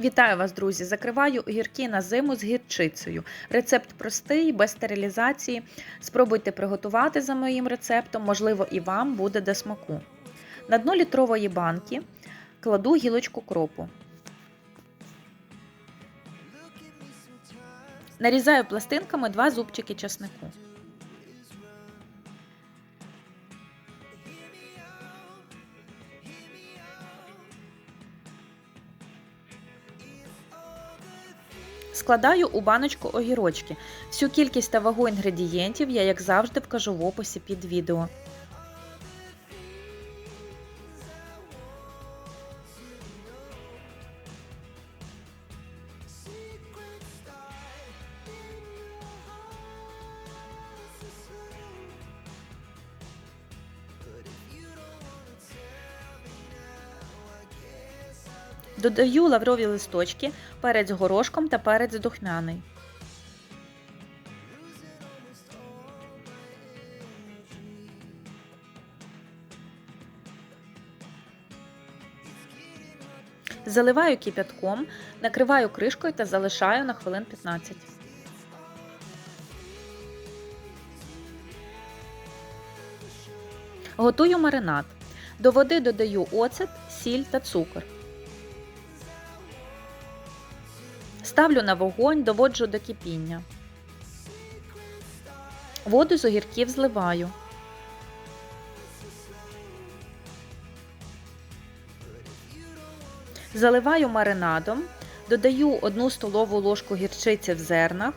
Вітаю вас, друзі! Закриваю огірки на зиму з гірчицею. Рецепт простий, без стерилізації. Спробуйте приготувати за моїм рецептом, можливо, і вам буде до смаку. На дно літрової банки кладу гілочку кропу. Нарізаю пластинками два зубчики часнику. Складаю у баночку огірочки. Всю кількість та вагу інгредієнтів я, як завжди, вкажу в описі під відео. Додаю лаврові листочки, перець горошком та перець духмяний. Заливаю кипятком, накриваю кришкою та залишаю на хвилин 15. Готую маринад. До води додаю оцет, сіль та цукор. Ставлю на вогонь, доводжу до кипіння. Воду з огірків зливаю. Заливаю маринадом, додаю 1 столову ложку гірчиці в зернах,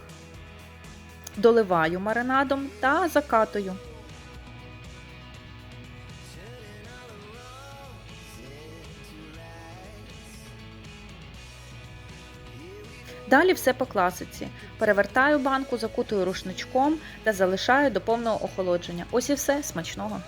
доливаю маринадом та закатую. Далі все по класиці. Перевертаю банку, закутую рушничком та залишаю до повного охолодження. Ось і все смачного.